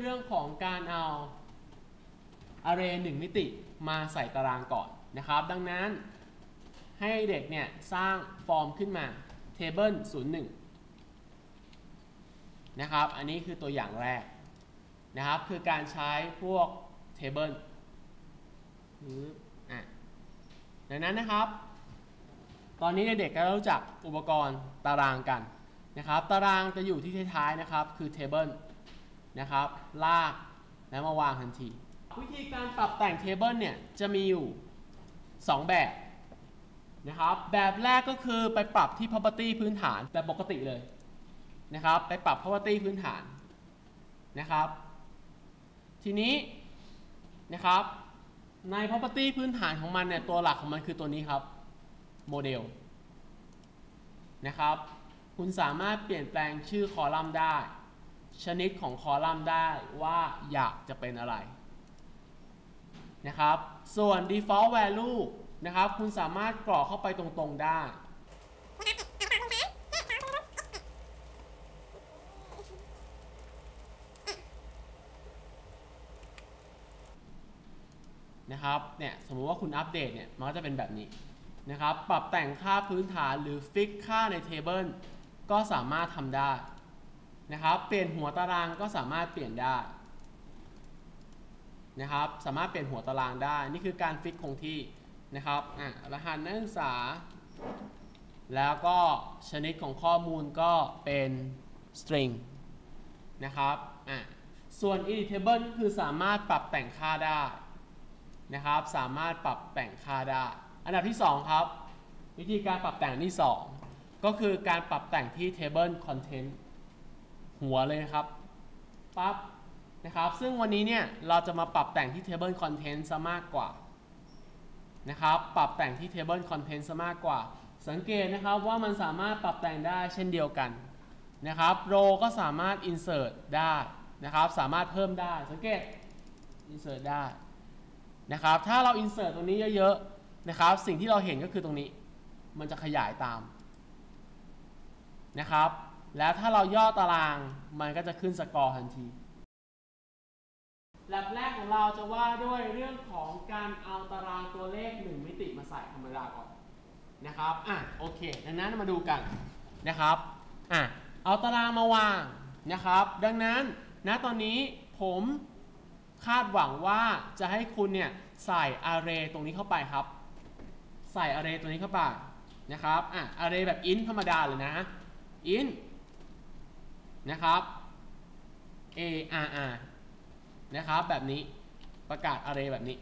เรื่องของการเอา array 1มิติมาใส่ตารางก่อนนะครับ ดังนั้นให้เด็กเนี่ยสร้างฟอร์มขึ้นมา table 01 นะครับ อันนี้คือตัวอย่างแรกนะครับ คือการใช้พวก table อะดังนั้นนะครับ ตอนนี้เด็กๆก็รู้จักอุปกรณ์ตารางกันนะครับ ตารางจะอยู่ที่ท้ายๆนะครับ คือ table นะครับ ลากแล้วมาวางทันที วิธีการปรับแต่ง table เนี่ย จะมีอยู่ 2 แบบนะครับ แบบแรกก็คือไปปรับที่ property พื้นฐานแบบปกติเลยนะครับ ไปปรับ property พื้นฐานนะครับ ทีนี้นะครับ ใน property พื้นฐานของมันเนี่ย ตัวหลักของมันคือตัวนี้ครับโมเดลนะครับ คุณสามารถเปลี่ยนแปลงชื่อคอลัมน์ได้ ชนิดของคอลัมน์ได้ว่าอยากจะเป็นอะไรนะครับ ส่วน default value นะครับ คุณสามารถกรอกเข้าไปตรงๆได้ นะครับ เนี่ย สมมุติว่าคุณอัปเดตเนี่ย มันก็จะเป็นแบบนี้นะครับ ปรับแต่งค่าพื้นฐานหรือฟิกค่าในเทเบิลก็สามารถทำได้ นะครับ เปลี่ยนหัวตารางก็สามารถเปลี่ยนได้นะครับ สามารถเปลี่ยนหัวตารางได้ นี่คือการฟิกคงที่นะครับอะรหัสนักศึกษา แล้วก็ชนิดของข้อมูลก็เป็น string นะครับอะส่วน editable ก็คือสามารถปรับแต่งค่าได้นะครับ สามารถปรับแต่งค่าได้ อันดับที่ 2 ครับ วิธีการปรับแต่งที่ 2 ก็คือการปรับแต่งที่ table content หัวเลยครับปั๊บนะครับ ซึ่งวันนี้เนี่ยเราจะมาปรับแต่งที่ table content ซะมากกว่านะครับปรับแต่งที่ table content ซะมากกว่า สังเกตนะครับว่ามันสามารถปรับแต่งได้เช่นเดียวกันนะครับ row ก็สามารถ insert ได้นะครับ สามารถเพิ่มได้สังเกต insert ได้นะครับถ้าเรา insert ตรงนี้เยอะๆนะครับ สิ่งที่เราเห็นก็คือตรงนี้ มันจะขยายตามนะครับ แล้วถ้าเราย่อตารางมันก็จะขึ้นสกอร์ทันทีแลบแรกของเราจะว่าด้วยเรื่องของการเอาตารางตัวเลข 1 มิติมาใส่ธรรมดาก่อนนะครับ อะ โอเค ดังนั้นมาดูกันนะครับ อะ เอาตารางมาวางนะครับ ดังนั้นณตอนนี้ผมคาดหวังว่าจะให้คุณเนี่ยใส่ array ตรงนี้เข้าไปครับ ใส่ array ตัวนี้เข้าไปนะครับ อะ array แบบ int ธรรมดาเลยนะ int นะครับ arr นะครับแบบนี้ประกาศ array แบบนี้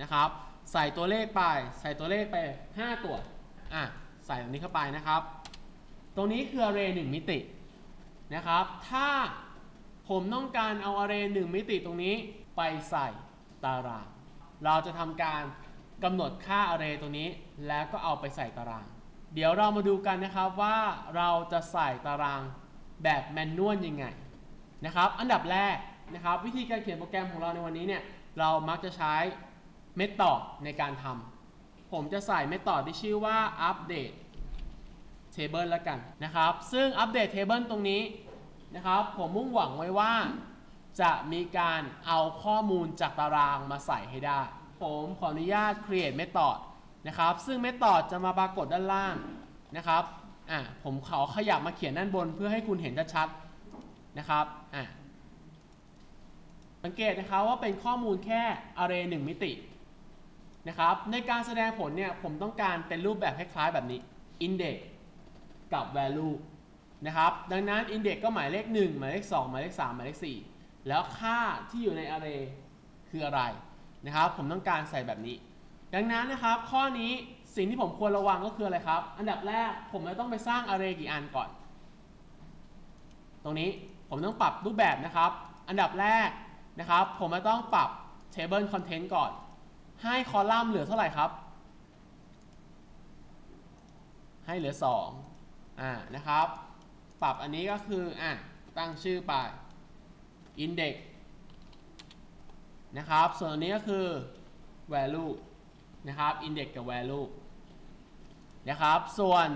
นะครับ ใส่ตัวเลขไป ใส่ตัวเลขไป 5 ตัวอะใส่ตรงนี้เข้าไปนะครับ ตรงนี้คือ array 1 มิตินะครับ ถ้าผมต้องการเอา array 1 มิติตรงนี้ไปใส่ตาราง เราจะทำการกำหนดค่า array ตัวนี้ แล้วก็เอาไปใส่ตาราง เดี๋ยวเรามาดูกันนะครับว่าเราจะใส่ตาราง แบบแมนนวลยังไงนะครับอันดับแรกนะครับวิธีการเขียนโปรแกรมของเราในวันนี้เนี่ยเรามักจะใช้เมธอดในการทำผมจะใส่เมธอดที่ชื่อว่า update table แล้วกันนะครับ ซึ่ง update table ตรงนี้นะครับ ผมมุ่งหวังไว้ว่า จะมีการเอาข้อมูลจากตารางมาใส่ให้ได้ ผมขออนุญาต create method นะครับ ซึ่ง method จะมาปรากฏด้านล่างนะครับ อะผมขอขยับมาเขียนด้านบนเพื่อให้คุณเห็นชัดๆนะครับอะสังเกตนะครับว่าเป็นข้อมูลแค่ array 1มิตินะครับในการแสดงผลเนี่ยผมต้องการเป็นรูปแบบคล้ายๆแบบนี้ index กับ value นะครับดังนั้น index ก็หมายเลข 1 หมายเลข 2 หมายเลข 3 หมายเลข 4 แล้วค่าที่อยู่ใน array คืออะไรนะครับ ผมต้องการใส่แบบนี้ ดังนั้นนะครับข้อนี้ สิ่งที่ผมควรระวังก็คืออะไรครับ อันดับแรกผมจะต้องไปสร้าง array กี่อันก่อน ตรงนี้ผมต้องปรับรูปแบบนะครับ อันดับแรกนะครับ ผมจะต้องปรับ table content ก่อน ให้คอลัมน์เหลือเท่าไหร่ครับ ให้เหลือ2อ่านะครับ ปรับอันนี้ก็คืออะตั้งชื่อไป index นะครับ ส่วนอันนี้ก็คือ value นะครับ index กับ value นะครับ ส่วน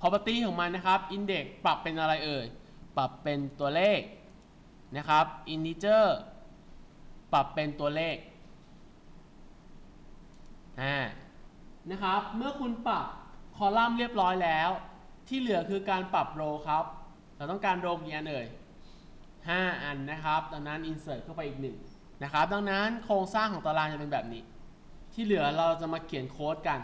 property ของมันนะครับ index ปรับเป็นอะไรเอ่ย ปรับเป็นตัวเลขนะครับ integer ปรับเป็นตัวเลขอ่านะครับ เมื่อคุณปรับคอลัมน์เรียบร้อยแล้ว ที่เหลือคือการปรับโรครับ เราต้องการโรกี่อันเอ่ย5 อันนะครับ ดังนั้น insert เข้าไปอีกหนึ่งนะครับ ดังนั้นโครงสร้างของตารางจะเป็นแบบนี้ ที่เหลือเราจะมาเขียนโค้ดกัน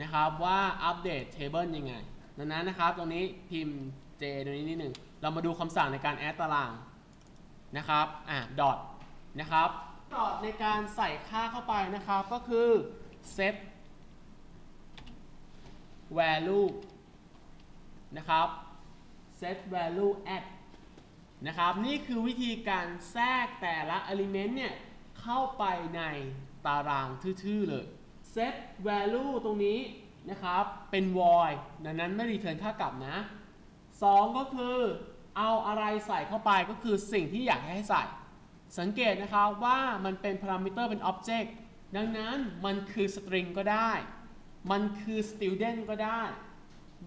นะครับว่าอัปเดต table ยังไง ดังนั้นนะครับตรงนี้พิมพ์ j ตรงนี้นิดหนึ่ง เรามาดูคำสั่งในการแอดตารางนะครับอะ dot นะครับ dot ในการใส่ค่าเข้าไปนะครับก็คือ set value นะครับ set value add นะครับนี่คือวิธีการแทรกแต่ละ element เนี่ยเข้าไปในตารางทื่อๆเลย set value ตรงนี้นะครับ เป็น void ดังนั้นไม่ return ค่ากลับนะ 2 ก็คือเอาอะไรใส่เข้าไปก็คือสิ่งที่อยากให้ใส่ สังเกตนะครับว่ามันเป็น parameter เป็น object ดังนั้นมันคือ string ก็ได้ มันคือ student ก็ได้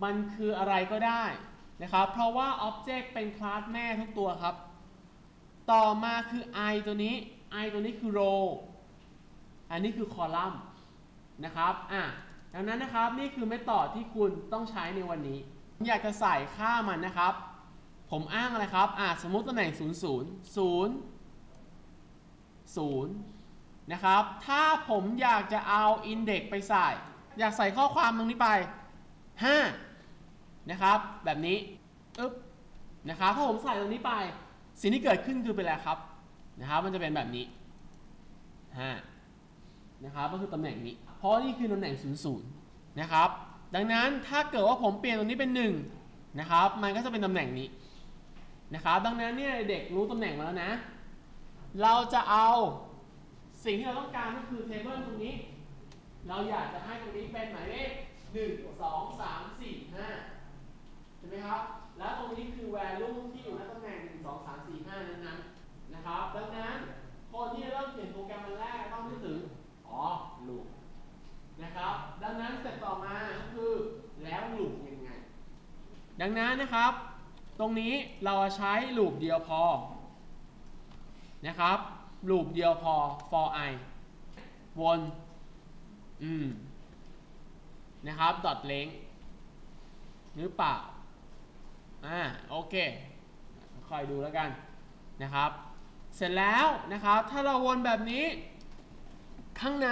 มันคืออะไรก็ได้นะครับ เพราะว่า object เป็นคลาสแม่ทุกตัวครับ ต่อมาคือ i ตัวนี้ i ตัวนี้คือ row อันนี้คือ column นะครับอะดังนั้นนะครับนี่คือเมธอดที่คุณต้องใช้ในวันนี้อยากจะใส่ค่ามันนะครับ ผมอ้างอะไรครับอะสมมติตำแหน่ง 0 0 0 0นะครับ ถ้าผมอยากจะเอา index ไปใส่ อยากใส่ข้อความตรงนี้ไป 5 นะครับ แบบนี้อึ๊บนะครับถ้าผมใส่ตรงนี้ไป สิ่งที่เกิดขึ้นคือเป็นอะไรครับนะครับ มันจะเป็นแบบนี้5นะครับก็คือตำแหน่งนี้ เพราะนี่คือตำแหน่ง0 0นะครับ ดังนั้นถ้าเกิดว่าผมเปลี่ยนตรงนี้เป็น1นะครับ มันก็จะเป็นตำแหน่งนี้นะครับ ดังนั้นเนี่ยเด็กรู้ตำแหน่งมาแล้วนะ เราจะเอาสิ่งที่เราต้องการก็คือเทเบิลตรงนี้ เราอยากจะให้ตรงนี้เป็นหมายเลขหนึ่งสองสามสี่ห้าใช่ไหมครับ แล้วตรงนี้คือ value ที่อยู่ในตำแหน่งหนึ่งสองสามสี่ห้านั้นนั้นๆนะครับ ดังนั้นคนที่เริ่มเขียนโปรแกรมมันแรกต้องนึกถึง อ๋อ ลูปนะครับ ดังนั้นเสร็จต่อมาก็คือแล้วลูปยังไง ดังนั้นนะครับ ตรงนี้เราใช้ลูปเดียวพอนะครับลูปเดียวพอ for i วนอืมนะครับ dot length หรือเปล่าอ่าโอเคคอยดูแล้วกันนะครับ เสร็จแล้วนะครับ ถ้าเราวนแบบนี้ข้างใน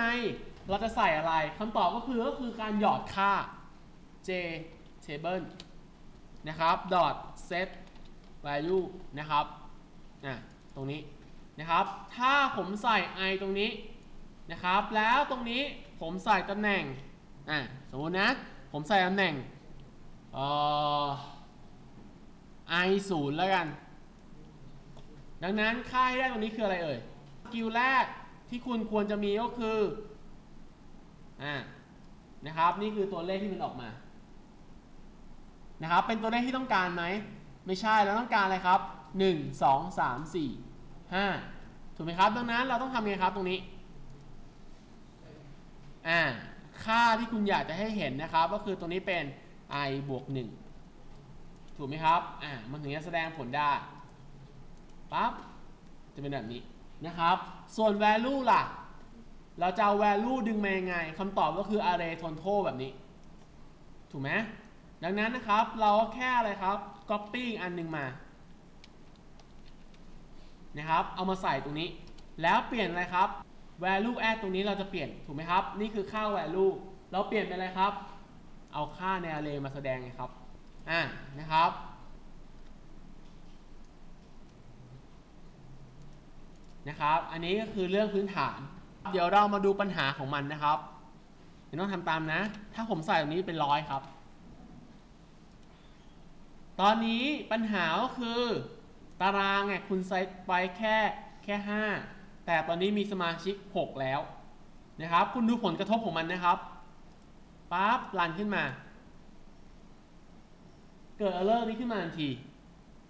เราจะใส่อะไรคำตอบก็คือก็คือการหยอดค่า j table นะครับ dot set value นะครับอะตรงนี้นะครับ ถ้าผมใส่ i ตรงนี้นะครับ แล้วตรงนี้ผมใส่ตำแหน่งอะสมมตินะ ผมใส่ตำแหน่งเอ่อ i 0แล้วกัน ดังนั้นค่าที่ได้ตรงนี้คืออะไรเอ่ยกิลแรกที่คุณควรจะมีก็คือ อ่านะครับ นี่คือตัวเลขที่มันออกมานะครับ เป็นตัวเลขที่ต้องการไหม ไม่ใช่เราต้องการอะไรครับ 1 2 3 4 5 ถูกไหมครับ ดังนั้นเราต้องทำไงครับตรงนี้อ่าค่าที่คุณอยากจะให้เห็นนะครับ ก็คือตรงนี้เป็น i บวก1ถูกไหมครับอ่ามันถึงจะแสดงผลได้ปั๊บจะเป็นแบบนี้นะครับ ส่วน value ล่ะ เราจะเอา value ดึงมายังไงคำตอบก็คือ array total แบบนี้ ถูกไหมดังนั้นนะครับ เราก็แค่อะไรครับ copy อันหนึ่งมา นะครับ เอามาใส่ตรงนี้ แล้วเปลี่ยนอะไรครับ value add ตรงนี้เราจะเปลี่ยน ถูกไหมครับ นี่คือค่า value เราเปลี่ยนเป็นอะไรครับ เอาค่าใน array มาแสดงไงครับ อ่า นะครับ นะครับ อันนี้ก็คือเรื่องพื้นฐาน เดี๋ยวเรามาดูปัญหาของมันนะครับเดี๋ยวต้องทำตามนะ ถ้าผมใส่ตรงนี้เป็นร้อยครับ ตอนนี้ปัญหาก็คือ ตารางไงคุณใส่ไปแค่แค่ 5 แต่ตอนนี้มีสมาชิก 6 แล้วนะครับ คุณดูผลกระทบของมันนะครับปั๊บรันขึ้นมา เกิด error นี้ขึ้นมาทันที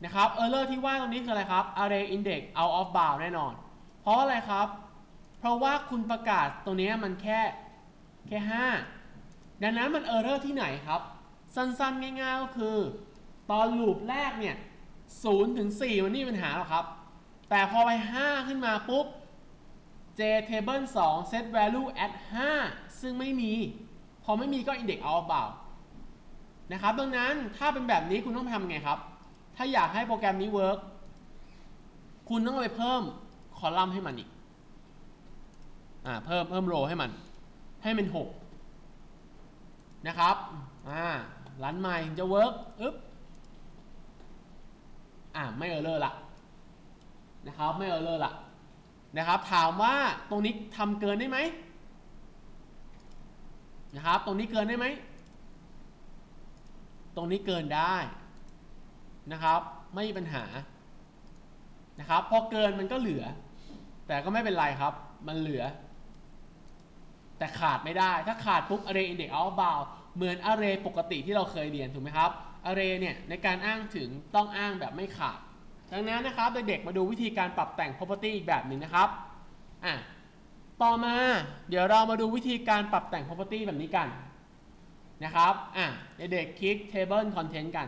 นะครับ error ที่ว่าตรงนี้คืออะไรครับ array index out of bound แน่นอน เพราะอะไรครับ เพราะว่าคุณประกาศตรงนี้มันแค่แค่ 5 ดังนั้นมัน error ที่ไหนครับ สั้นๆ ง่ายๆ ก็คือ ตอนลูปแรกเนี่ย0ถึง 4 มันไม่ปัญหาหรอกครับ แต่พอไป 5 ขึ้นมาปุ๊บ j table 2 set value at 5 ซึ่งไม่มี พอไม่มีก็ index out of bound นะครับดังนั้นถ้าเป็นแบบนี้คุณต้องทำไงครับ ถ้าอยากให้โปรแกรมนี้ work คุณต้องไปเพิ่มคอลัมน์ให้มันอีก อ่าเพิ่มเพิ่มโรให้มัน ให้มัน 6 นะครับอ่ารันใหม่ถึงจะ work อึ๊บอ่าไม่เออร์เลอร์ละนะครับไม่เออร์เลอร์ละนะครับถามว่าตรงนี้ทำเกินได้ไหมนะครับตรงนี้เกินได้ไหมตรงนี้เกินได้นะครับไม่มีปัญหานะครับพอเกินมันก็เหลือ แต่ก็ไม่เป็นไรครับ มันเหลือ แต่ขาดไม่ได้ ถ้าขาดปุ๊บ array index out bound เหมือน array ปกติที่เราเคยเรียนถูกไหมครับ array เนี่ยในการอ้างถึงต้องอ้างแบบไม่ขาด ดังนั้นนะครับเด็กๆมาดูวิธีการปรับแต่ง property อีกแบบหนึ่งนะครับอะต่อมาเดี๋ยวเรามาดูวิธีการปรับแต่ง property แบบนี้กันนะครับอะเด็กๆคลิก table content กัน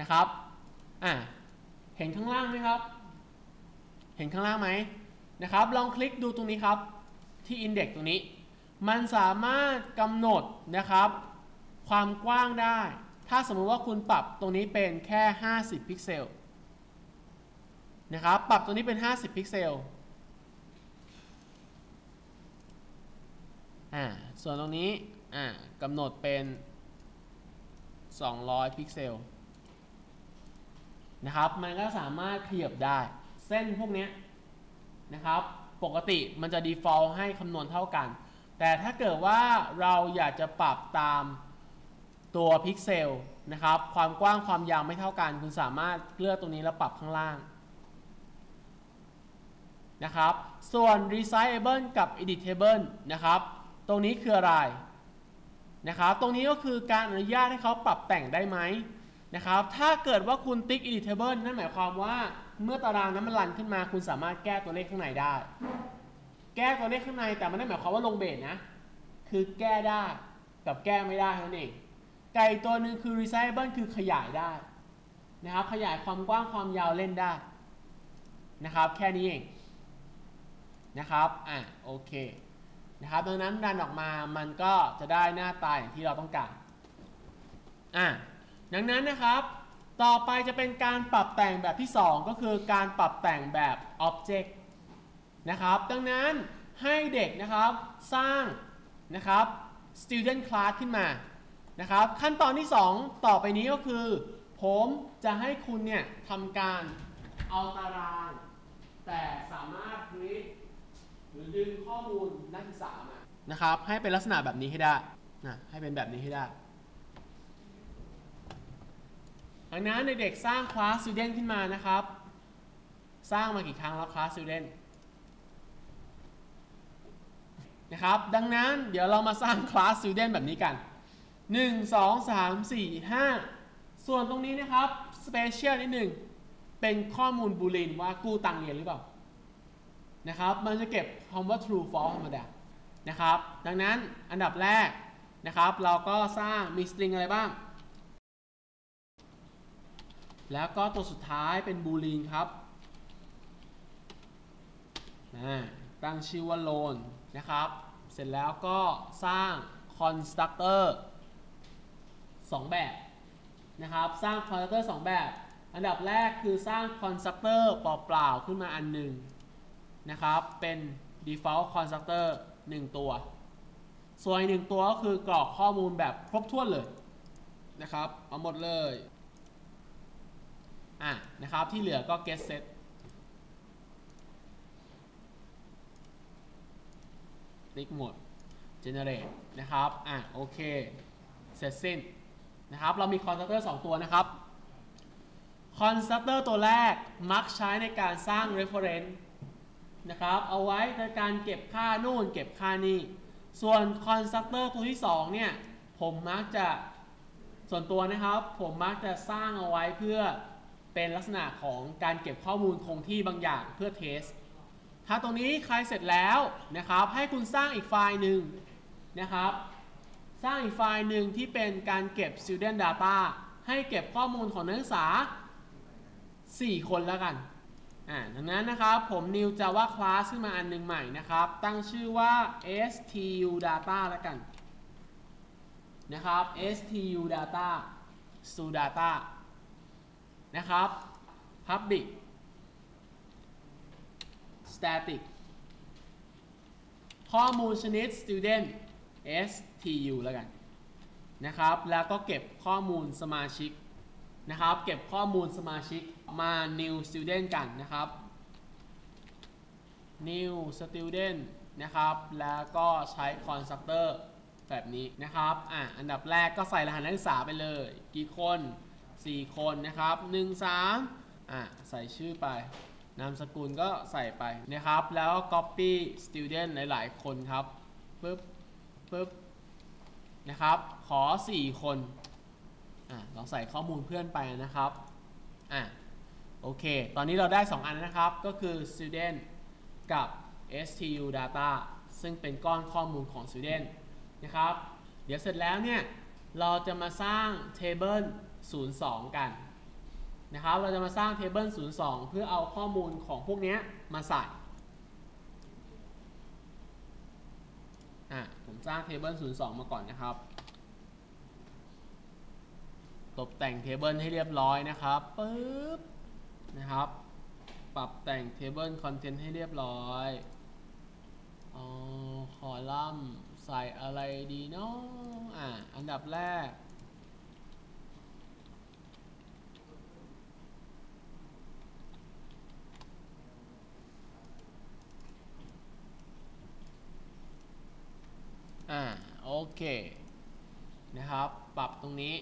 นะครับอะเห็นข้างล่างไหมครับ เห็นข้างล่างไหม นะครับ ลองคลิกดูตรงนี้ครับที่ index ตรงนี้ มันสามารถกำหนดนะครับ ความกว้างได้ ถ้าสมมติว่าคุณปรับตรงนี้เป็นแค่ 50 พิกเซลนะครับ ปรับตรงนี้เป็น 50 พิกเซลอ่าส่วนตรงนี้อ่ากำหนดเป็น 200 พิกเซลนะครับ มันก็สามารถขยับได้ เส้นพวกนี้ นะครับ ปกติมันจะ default ให้คำนวณเท่ากัน แต่ถ้าเกิดว่าเราอยากจะปรับตามตัวพิกเซลนะครับ ความกว้างความยาวไม่เท่ากัน คุณสามารถเลือกตรงนี้แล้วปรับข้างล่างนะครับ ส่วน resizable กับ editable นะครับ ตรงนี้คืออะไรนะครับ ตรงนี้ก็คือการอนุญาตให้เขาปรับแต่งได้ไหมนะครับ ถ้าเกิดว่าคุณติ๊ก editable นั่นหมายความว่า เมื่อตารางนั้นมันรันขึ้นมา คุณสามารถแก้ตัวเลขข้างในได้ แก้ตัวเลขข้างในแต่มันไม่หมายความว่าลงเบสนะ คือแก้ได้กับแก้ไม่ได้เท่านั้นเอง ไก่ตัวหนึ่งคือ resizable คือขยายได้นะครับ ขยายความกว้างความยาวเล่นได้นะครับ แค่นี้เองนะครับ อะ โอเคนะครับ ดังนั้นดันออกมา มันก็จะได้หน้าตาอย่างที่เราต้องการ อะ ดังนั้นนะครับ ต่อไปจะเป็นการปรับแต่งแบบที่ 2 ก็คือการปรับแต่งแบบ Object นะครับ ดังนั้นให้เด็กนะครับสร้างนะครับ student class ขึ้นมานะครับ ขั้นตอนที่ 2 ต่อไปนี้ก็คือ ผมจะให้คุณเนี่ยทำการเอาตาราง แต่สามารถ read หรือดึงข้อมูลนักศึกษามานะครับ ให้เป็นลักษณะแบบนี้ให้ได้นะให้เป็นแบบนี้ให้ได้ ดังนั้นเด็กๆสร้างคลาส student ขึ้นมานะครับ สร้างมากี่ครั้งแล้วคลาส student นะครับ ดังนั้นเดี๋ยวเรามาสร้างคลาส student แบบนี้กัน 1 2 3 4 5 ส่วนตรงนี้นะครับ special นิดหนึ่งเป็นข้อมูลบูลินว่ากู้ตังเรียนหรือเปล่านะครับ มันจะเก็บคำว่า true false ธรรมดานะครับ ดังนั้นอันดับแรกนะครับ เราก็สร้างมี string อะไรบ้าง แล้วก็ตัวสุดท้ายเป็นบูลีนครับตั้งชื่อว่า loan นะครับ เสร็จแล้วก็สร้าง constructor 2 แบบนะครับ สร้าง constructor 2 แบบ อันดับแรกคือสร้าง constructor เปล่าๆขึ้นมาอันหนึ่งนะครับ เป็น default constructor 1 ตัว ส่วนอีกหนึ่งตัวก็คือกรอกข้อมูลแบบครบถ้วนเลยนะครับ เอาหมดเลย อะนะครับที่เหลือก็ get set ติ๊กหมด generate นะครับ อะโอเค เสร็จสิ้นนะครับ เรามี constructor 2ตัวนะครับ constructor ตัวแรกมักใช้ในการสร้าง reference นะครับ เอาไว้ในการเก็บค่านู่น เก็บค่านี่ ส่วน constructor ตัวที่ 2 เนี่ย ผมมักจะส่วนตัวนะครับ ผมมักจะสร้างเอาไว้เพื่อ เป็นลักษณะของการเก็บข้อมูลคงที่บางอย่างเพื่อเทส ถ้าตรงนี้ใครเสร็จแล้วนะครับให้คุณสร้างอีกไฟล์หนึ่งนะครับ สร้างอีกไฟล์หนึ่งที่เป็นการเก็บ student data ให้เก็บข้อมูลของนักศึกษา 4 คนแล้วกันอ่าดังนั้นนะครับผม new java class ขึ้นมาอันหนึ่งใหม่นะครับ ตั้งชื่อว่า stu data แล้วกันนะครับ stu data stu data นะครับ public static ข้อมูลชนิด student stu แล้วกันนะครับ แล้วก็เก็บข้อมูลสมาชิกนะครับ เก็บข้อมูลสมาชิกมา new student กันนะครับ new student นะครับ แล้วก็ใช้ constructor แบบนี้นะครับ อะ อันดับแรกก็ใส่รหัสนักศึกษาไปเลย กี่คน 4 คนนะครับ 1 3อะใส่ชื่อไป นามสกุลก็ใส่ไปนะครับ แล้ว copy student หลาย ๆ คนครับปึ๊บปึ๊บนะครับ ขอ 4 คนอะเราใส่ข้อมูลเพื่อนไปนะครับอะโอเค ตอนนี้เราได้ 2 อันนะครับ ก็คือ student กับ stu data ซึ่งเป็นก้อนข้อมูลของ student นะครับ เดี๋ยวเสร็จแล้วเนี่ย เราจะมาสร้าง table 02 กันนะครับ เราจะมาสร้าง table 02 เพื่อเอาข้อมูลของพวกนี้มาใส่อะผมสร้าง table 02 มาก่อนนะครับ ตกแต่ง table ให้เรียบร้อยนะครับปึ๊บนะครับ ปรับแต่ง table content ให้เรียบร้อยอ๋อคอลัมน์ใส่อะไรดีเนาะอะอันดับแรก อ่า โอ เค นะครับ ปรับตรงนี้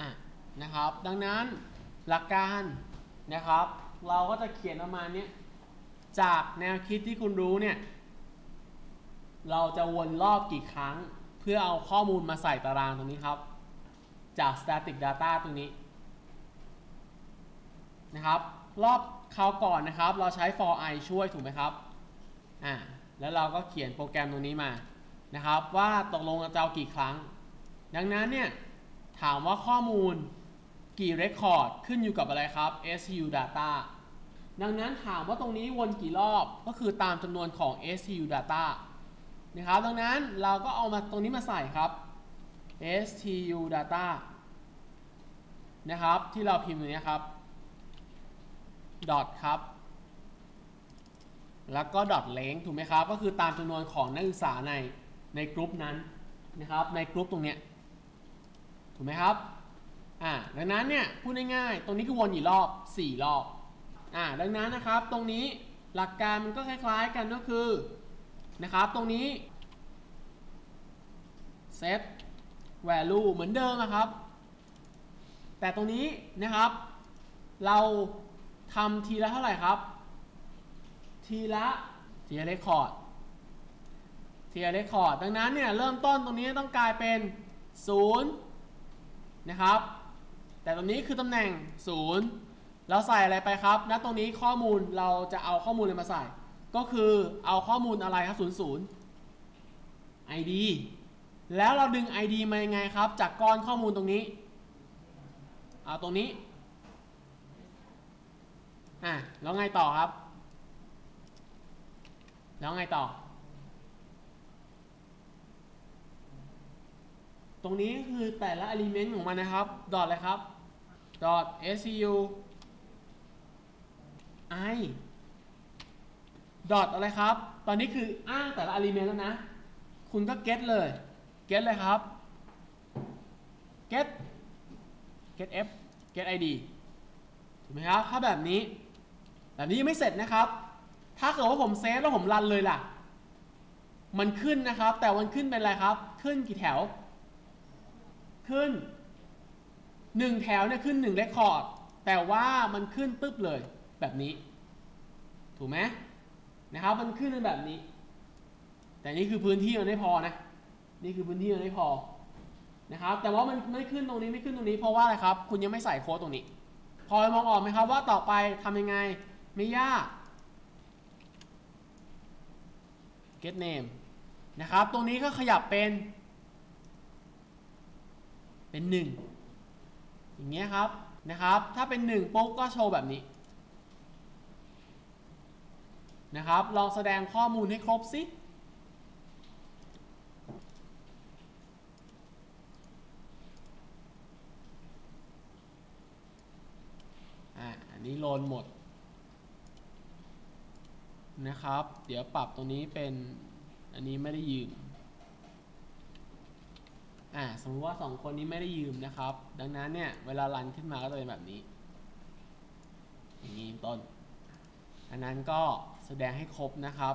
อะนะครับ ดังนั้นหลักการ นะครับ เราก็จะเขียนประมาณนี้จากแนวคิดที่คุณรู้เนี่ย เราจะวนรอบกี่ครั้ง เพื่อเอาข้อมูลมาใส่ตารางตรงนี้ครับ จาก static data ตรงนี้นะครับ รอบคราวก่อนนะครับ เราใช้ for i ช่วยถูกไหมครับอ่าแล้วเราก็เขียนโปรแกรมตรงนี้มานะครับ ว่าตกลงจะเอากี่ครั้ง ดังนั้นเนี่ยถามว่าข้อมูล กี่ record ขึ้นอยู่กับอะไรครับ SU data ดังนั้นถามว่าตรงนี้วนกี่รอบก็คือตามจำนวนของ SU data นะครับ ดังนั้นเราก็เอามาตรงนี้มาใส่ครับ STU data นะครับ ที่เราพิมพ์ตรงนี้ครับ dot ครับ แล้วก็ dot length ถูกไหมครับ ก็คือตามจำนวนของนักศึกษาในในกลุ่มนั้นนะครับ ในกลุ่มตรงเนี้ย ถูกไหมครับ อ่าดังนั้นเนี่ยพูดง่ายๆตรงนี้คือวนกี่รอบ 4 รอบอ่าดังนั้นนะครับตรงนี้หลักการมันก็คล้ายๆกันก็คือนะครับตรงนี้ set value เหมือนเดิมนะครับ แต่ตรงนี้นะครับ เราทำทีละเท่าไหร่ครับ ทีละทีละเรคคอร์ดทีละเรคคอร์ดดังนั้นเนี่ยเริ่มต้นตรงนี้ต้องกลายเป็น 0 นะครับ แต่ตรงนี้คือตำแหน่ง 0 เราใส่อะไรไปครับณตรงนี้ข้อมูลเราจะเอาข้อมูลอะไรมาใส่ ก็คือเอาข้อมูลอะไรครับ 00 ID แล้วเราดึง ID มายังไงครับ จากก้อนข้อมูลตรงนี้เอาตรงนี้อะแล้วไงต่อครับ แล้วไงต่อ ตรงนี้คือแต่ละ element ของมันนะครับ ดอทอะไรครับ scu i ดอทอะไรครับ ตอนนี้คืออ้างแต่ละ element แล้วนะ คุณก็ get เลย get เลยครับ get get f get id ถูกไหมครับ ถ้าแบบนี้ แบบนี้ยังไม่เสร็จนะครับ ถ้าเกิดว่าผมเซฟแล้วผมรันเลยล่ะ มันขึ้นนะครับ แต่มันขึ้นเป็นอะไรครับ ขึ้นกี่แถว ขึ้น 1 แถวเนี่ยขึ้น1เรคคอร์ดแต่ว่ามันขึ้นปึ๊บเลยแบบนี้ ถูกไหมนะครับมันขึ้นเป็นแบบนี้ แต่นี่คือพื้นที่มันไม่พอนะ นี่คือพื้นที่มันไม่พอนะครับ แต่ว่ามันไม่ขึ้นตรงนี้ไม่ขึ้นตรงนี้เพราะว่าอะไรครับ คุณยังไม่ใส่โค้ดตรงนี้ พอมองออกไหมครับว่าต่อไปทำยังไงไม่ยาก get name นะครับ ตรงนี้ก็ขยับเป็น เป็นหนึ่ง อย่างเงี้ยครับนะครับ ถ้าเป็นหนึ่งปุ๊บก็โชว์แบบนี้นะครับ ลองแสดงข้อมูลให้ครบสิอ่าอันนี้โลนหมดนะครับ เดี๋ยวปรับตรงนี้เป็นอันนี้ไม่ได้ยืม อ่าสมมติว่าสองคนนี้ไม่ได้ยืมนะครับ ดังนั้นเนี่ยเวลารันขึ้นมาก็จะเป็นแบบนี้ อย่างนี้ต้น อันนั้นก็แสดงให้ครบนะครับ